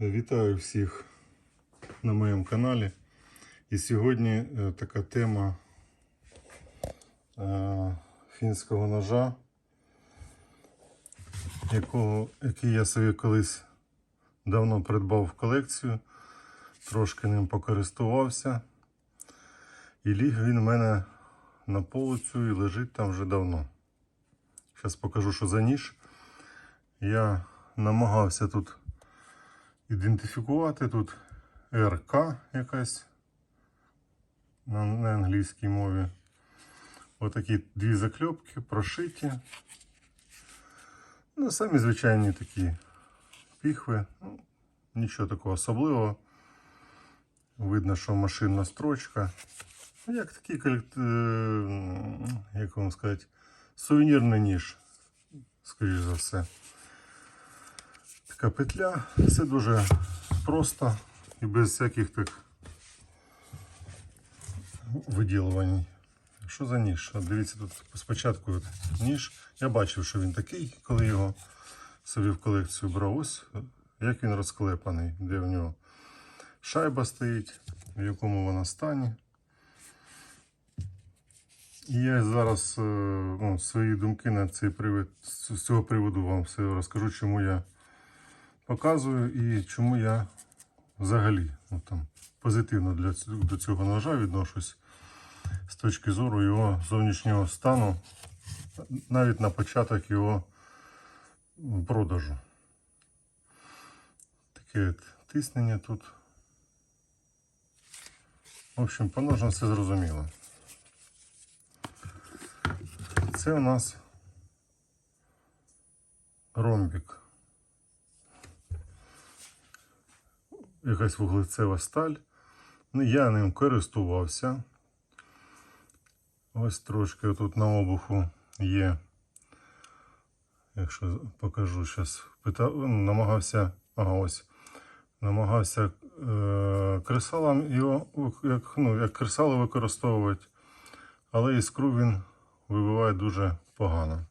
Вітаю всіх на моєму каналі. І сьогодні е, така тема е, фінського ножа, якого, який я собі колись давно придбав в колекцію, трошки ним покористувався. І ліг він у мене на полицю і лежить там вже давно. Зараз покажу, що за ніж. Я намагався тут ідентифікувати тут РК якась на, на англійській мові. Отакі дві закльопки прошиті. Ну, самі звичайні такі піхви. Ну, нічого такого особливого. Видно, що машинна строчка. Ну, Як такий е, як вам сказати, сувенірний ніж, скоріш за все. Така петля, все дуже просто і без всяких так виділувань. Що за ніж? От дивіться, тут спочатку от ніж. Я бачив, що він такий, коли його собі в колекцію брав. Ось як він розклепаний, де в нього шайба стоїть, в якому вона стані. І я зараз е, ну, свої думки на цей привід, з цього приводу вам все розкажу, чому я показую і чому я взагалі ну, там, позитивно для, до цього ножа відношусь з точки зору його зовнішнього стану, навіть на початок його продажу. Таке тиснення тут. В общем, по ножам все зрозуміло. Це у нас ромбік. Якась вуглецева сталь. Ну, я ним користувався. Ось трошки тут на обуху є. Якщо покажу зараз, питав, намагався, ага, ось, намагався е, кресалом його як, ну, як кресало використовувати, але іскру він вибиває дуже погано.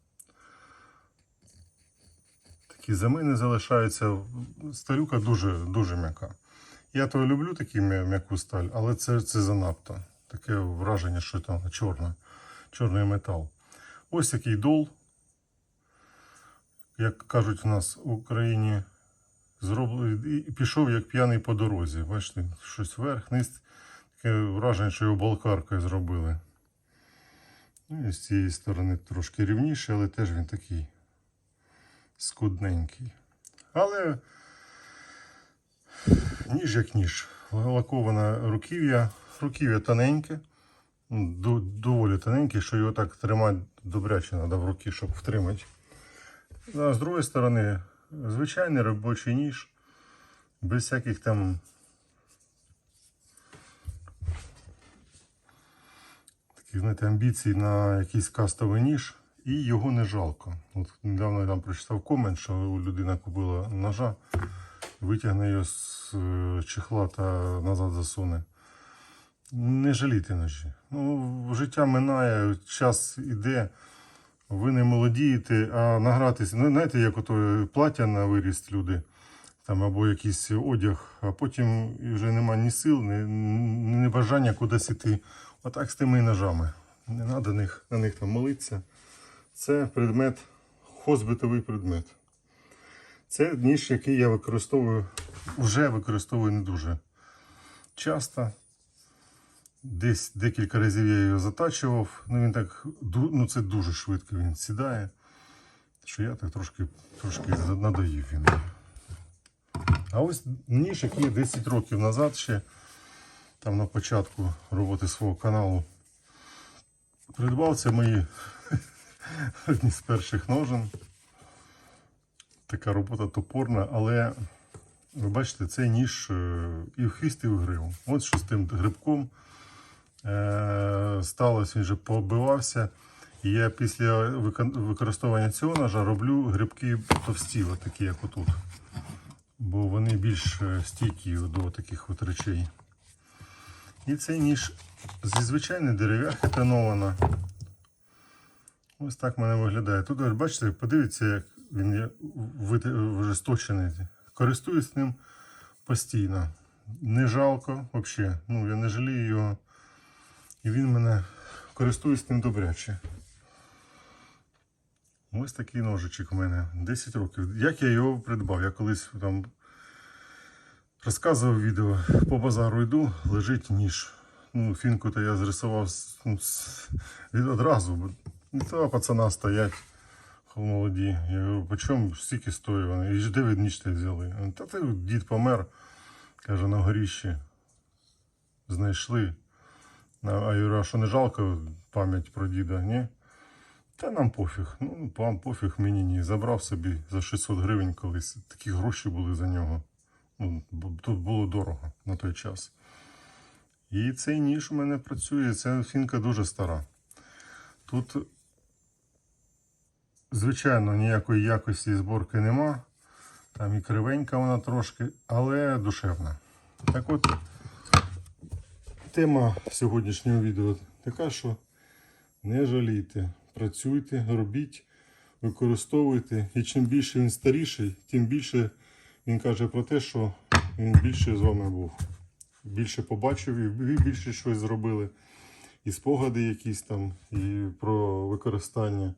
Такі замини залишаються. Сталюка дуже, дуже м'яка. Я то люблю таку м'яку сталь, але це, це занадто. Таке враження, що там чорна, чорний метал. Ось такий дол. Як кажуть у нас в Україні, зроблений і пішов як п'яний по дорозі. Бачите, щось вверх, низ. Таке враження, що його балкаркою зробили. Ну і з цієї сторони трошки рівніше, але теж він такий скудненький. Але ніж як ніж. Лаковане руків'я. Руків'я тоненьке, ну, доволі тоненьке, що його так тримати добряче треба в руки, щоб втримати. А з другої сторони, звичайний робочий ніж, без всяких там таких знаєте, амбіцій на якийсь кастовий ніж, і його не жалко. От недавно я там прочитав комент, що людина купила ножа, витягне його з е, чехла та назад засуне. Не жалійте ножі. Ну, життя минає, час іде, ви не молодієте, а награтися. Ну, знаєте, як ото плаття на виріст люди, там, або якийсь одяг, а потім вже нема ні сил, ні, ні бажання кудись іти. Отак з тими ножами. Не треба на них там молитися. Це предмет, хозбитовий предмет. Це ніж, який я використовую, вже використовую не дуже часто. Десь декілька разів я його затачував. Ну він так ну це дуже швидко він сідає. Що я так трошки, трошки надоїв він. А ось ніж, який я 10 років назад ще там на початку роботи свого каналу придбав це мої одні з перших ножен. Така робота топорна, але ви бачите, цей ніж е, і в хвіст, і в гриву. От що з тим грибком е, сталося, він вже побивався. І я після використовування цього ножа роблю грибки товсті, такі, як отут. Бо вони більш е, стійкі до таких от речей. І цей ніж зі звичайної дерев'яхи тонована. Ось так в мене виглядає. Тут, бачите, подивіться, як він вже сточений. Користуюсь ним постійно. Не жалко взагалі. Ну, я не жалію його. І він мене користуюсь ним добряче. Ось такий ножичок у мене 10 років. Як я його придбав? Я колись там розказував відео, по базару йду, лежить ніж. Ну, фінку то я зрисував ну, від одразу. Бо Два пацана стоять молоді. Я говорю, по чому стільки стоїть вони? І де ви ніж ти взяли? Та ти дід помер, каже, на горіщі знайшли. А я говорю, а що не жалко пам'ять про діда, ні? Та нам пофіг. Ну, вам пофіг, мені ні. Забрав собі за 600 гривень колись. Такі гроші були за нього. Ну, тут було дорого на той час. І цей ніж у мене працює. Ця фінка дуже стара. Тут, звичайно, ніякої якості зборки нема. Там і кривенька вона трошки, але душевна. Так от, тема сьогоднішнього відео така, що не жалійте, працюйте, робіть, використовуйте. І чим більше він старіший, тим більше він каже про те, що він більше з вами був. Більше побачив і більше щось зробили. І спогади якісь там, і про використання.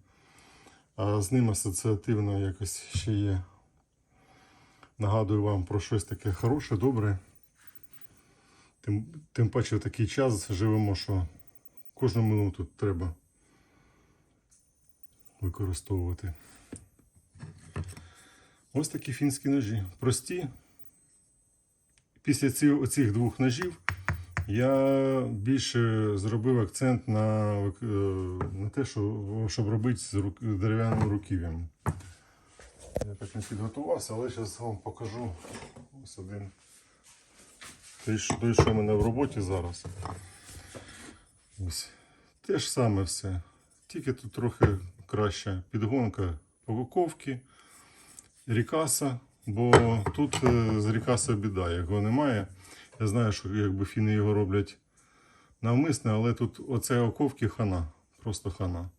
А з ним асоціативно якось ще є. Нагадую вам про щось таке хороше, добре. Тим, тим паче в такий час живемо, що кожну минуту треба використовувати. Ось такі фінські ножі. Прості. Після ці, оцих двох ножів я більше зробив акцент на, е, на те, що, щоб робити з рук, дерев'яним руків'ям. Я так не підготувався, але зараз вам покажу ось один. Той, що- в мене в роботі зараз. Ось. Те ж саме все. Тільки тут трохи краща підгонка упаковки, рікаса, бо тут е, з рікаса біда, його немає. Я знаю, що якби фіни його роблять навмисне, але тут оце оковки хана, просто хана.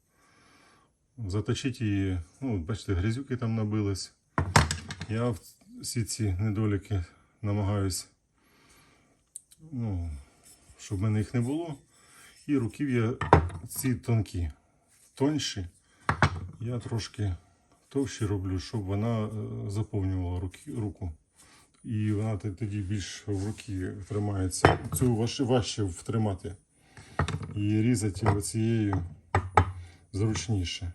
Заточити її, ну, бачите, грязюки там набились. Я всі ці недоліки намагаюсь, ну, щоб в мене їх не було. І руків'я ці тонкі, тонші. Я трошки товщі роблю, щоб вона е, заповнювала руку. І вона тоді більш в руки тримається. Цю важче, втримати. І різати оцією зручніше.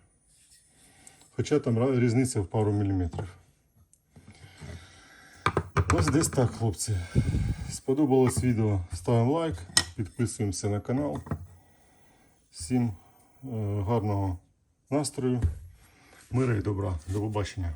Хоча там різниця в пару міліметрів. Ось десь так, хлопці. Сподобалось відео, ставимо лайк, підписуємося на канал. Всім е, гарного настрою, мира і добра. До побачення.